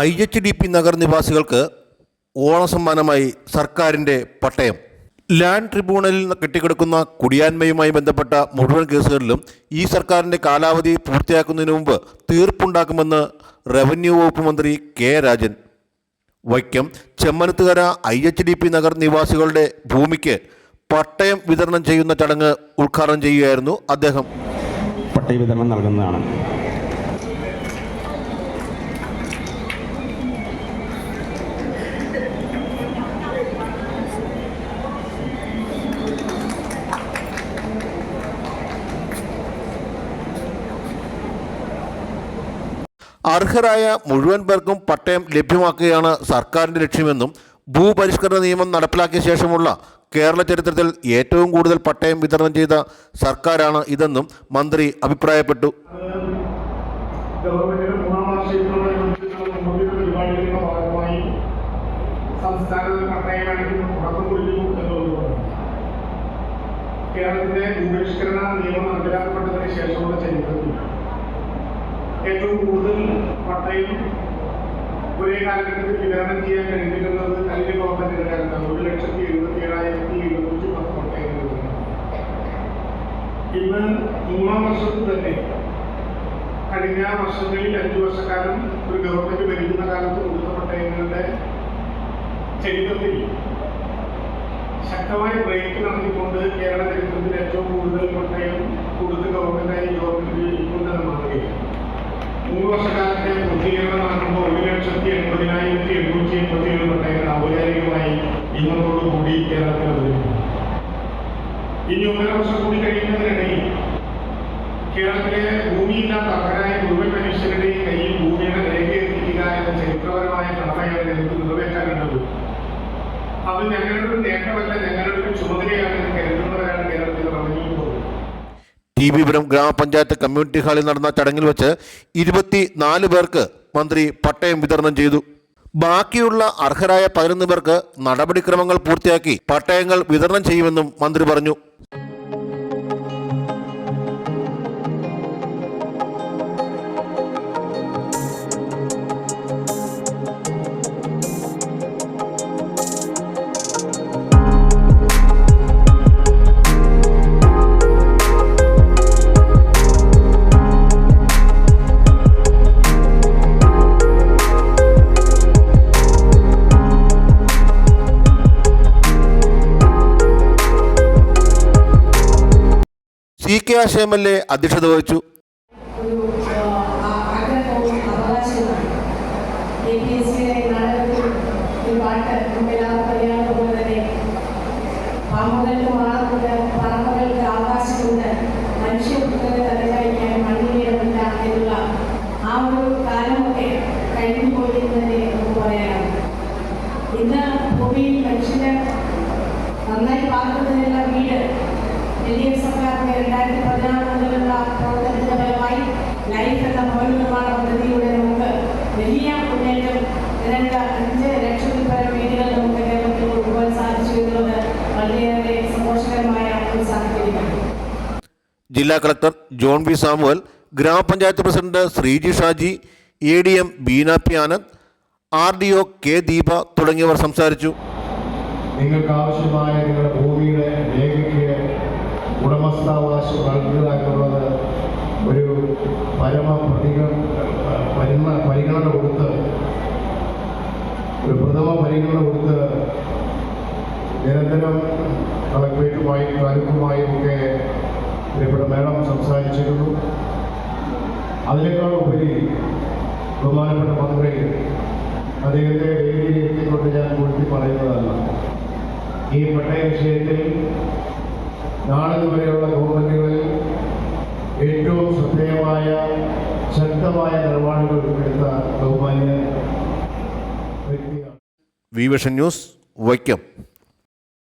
I H D P Nagar നിവാസികൾക്ക് ഓണസമ്മാനമായി സർക്കാരിന്റെ പട്ടയം. ലാൻഡ് ട്രിബ്യൂണലിൽ കെട്ടിക്കിടക്കുന്ന കുടിയാന്മയുമായി ബന്ധപ്പെട്ട മുഴുവൻ കേസുകളിലും ഈ സർക്കാരിന്റെ കാലാവധി പൂർത്തിയാക്കുന്നതിന് മുമ്പ് തീർപ്പുണ്ടാക്കുമെന്ന് റവന്യൂ വകുപ്പ് മന്ത്രി K Rajan. Vaikom Chemmanathukara I H D P Nagar നിവാസികളുടെ ഭൂമിക്ക് പട്ടയം വിതരണം ചെയ്യുന്ന ചടങ്ങ് ഉദ്ഘാടനം ചെയ്യുകയായിരുന്നു അദ്ദേഹം. പട്ടയ വിതരണം നൽകുന്നതാണ്. അർഹരായ മുഴുവൻ പേർക്കും പട്ടയം ലഭ്യമാക്കുകയാണ് സർക്കാരിന്റെ ലക്ഷ്യമെന്നും ഭൂപരിഷ്കരണ നിയമം നടപ്പിലാക്കിയ ശേഷമുള്ള കേരള ചരിത്രത്തിൽ ഏറ്റവും കൂടുതൽ പട്ടയം വിതരണം ചെയ്ത സർക്കാരാണ് ഇതെന്നും മന്ത്രി അഭിപ്രായപ്പെട്ടു. സംസ്ഥാനത്ത് പട്ടയം കേരളത്തിന്റെ ഭൂപരിഷ്കരണ നിയമം നടപ്പിലാക്കപ്പെട്ടതിന് ശേഷമുള്ള ചരിത്രത്തിൽ ഏറ്റവും കൂടുതൽ പട്ടയം ഒരേ കാലഘട്ടത്തിൽ വിതരണം ചെയ്യാൻ കഴിഞ്ഞിട്ടുള്ളത് കഴിഞ്ഞ ഗവൺമെന്റിന്റെ കാലത്താണ് ഒരു ലക്ഷത്തി എഴുപത്തി ഏഴായിരത്തി എഴുന്നൂറ്റി പത്ത് പട്ടയങ്ങൾ ഇന്ന് മൂന്നാം വർഷത്തിൽ തന്നെ കഴിഞ്ഞ വർഷങ്ങളിൽ അഞ്ചു വർഷക്കാലം ഒരു ഗവൺമെന്റ് ഭരിക്കുന്ന കാലത്ത് കൊടുത്ത പട്ടയങ്ങളുടെ ചരിത്രത്തിൽ ശക്തമായ ബ്രേക്ക് നടത്തിക്കൊണ്ട് കേരള ചരിത്രത്തിൽ ഏറ്റവും കൂടുതൽ പട്ടയം കൊടുത്ത ഗവൺമെന്റായി ഗവൺമെന്റ് ഇപ്പോഴത്തെ മാറുകയാണ് മൂന്ന് വർഷക്കാലത്തെ പൂർത്തീകരണം നടക്കുമ്പോൾ ഒരു ലക്ഷത്തി എൺപതിനായിരത്തി എണ്ണൂറ്റി എൺപത്തി ഏഴ് പട്ടയങ്ങൾ ഔപചാരികമായി ഇന്നത്തോടുകൂടി കേരളത്തിൽ ഇനി ഒന്നര വർഷം കൂടി കഴിയുന്നതിനിടയിൽ കേരളത്തിലെ ഭൂമിയില്ലാത്ത അർഹരായ മുഴുവൻ മനുഷ്യരുടെയും കയ്യിൽ ഭൂമിയുടെ രേഖ എത്തിക്കുക എന്ന ചരിത്രപരമായ കടമയാണ് ഞങ്ങൾക്ക് നിറവേറ്റാനുള്ളത് അത് ഞങ്ങളുടെ നേട്ടമല്ല ഞങ്ങളുടെ ഒരു ചുമതലയാണ് കരുതുന്നവരാണ് കേരളത്തിൽ ഗ്രാമപഞ്ചായത്ത് കമ്മ്യൂണിറ്റി ഹാളിൽ നടന്ന ചടങ്ങിൽ വെച്ച് ഇരുപത്തി നാല് പേർക്ക് മന്ത്രി പട്ടയം വിതരണം ചെയ്തു. ബാക്കിയുള്ള അർഹരായ പതിനൊന്ന് പേർക്ക് നടപടിക്രമങ്ങൾ പൂർത്തിയാക്കി പട്ടയങ്ങൾ വിതരണം ചെയ്യുമെന്നും മന്ത്രി പറഞ്ഞു. ആ K Asha M L A അധ്യക്ഷത വഹിച്ചു. ഇന്ന് ഭൂമിയിൽ മനുഷ്യന് നന്നായി പാർക്കുന്നതിനുള്ള വീട് എൽ ഡി എഫ് സർക്കാരിന്റെ രണ്ടായിരത്തി പതിനാറ് മുതലുള്ള പ്രവർത്തനത്തിന്റെ ഫലമായി ലൈഫ് എന്ന ഭവന നിർമ്മാണ പദ്ധതിയുടെ നമുക്ക് വലിയ മുന്നേറ്റം രണ്ട് അഞ്ച് ലക്ഷത്തിൽ പരം വീടുകൾ നമുക്ക് കേരളത്തിൽ കൊണ്ടുപോകാൻ സാധിച്ചു എന്നുള്ളത് വളരെയേറെ സന്തോഷകരമായ ഒരു സാഹചര്യമാണ്. ജില്ലാ കളക്ടർ ജോൺ വി സാമുവൽ ഗ്രാമപഞ്ചായത്ത് president Sreeji Shaji A D M Beena P Anand R D O K Deepa തുടങ്ങിയവർ സംസാരിച്ചു. നിങ്ങൾക്ക് ആവശ്യമായ നിങ്ങളുടെ ഭൂമിയുടെ രേഖയ്ക്ക് നൽകിയതാക്കുന്നത് ഒരു പരമ പ്രതിക പരിമ പരിഗണന കൊടുത്ത് ഒരു പ്രഥമ പരിഗണന കൊടുത്ത് നിരന്തരം കളക്ട്രേറ്റുമായും താലൂക്കുമായും ഒക്കെ ഇവിടെ മേഡം സംസാരിച്ചിരുന്നു. അതിനേക്കാൾ ഉപരി ബഹുമാനപ്പെട്ട മന്ത്രി അദ്ദേഹത്തെ വേദിയിൽ എത്തിക്കൊണ്ട് ഞാൻ കൂട്ടി പറയുന്നതല്ല. ഈ പട്ടയ വിഷയത്തിൽ നാളിതുവരെയുള്ള ഗവൺമെന്റുകളിൽ ഏറ്റവും ശ്രദ്ധേയമായ ശക്തമായ നിലപാടുകൾ എടുത്ത ബഹുമാന്യ വ്യക്തിയാണ്. V vision news Vaikom.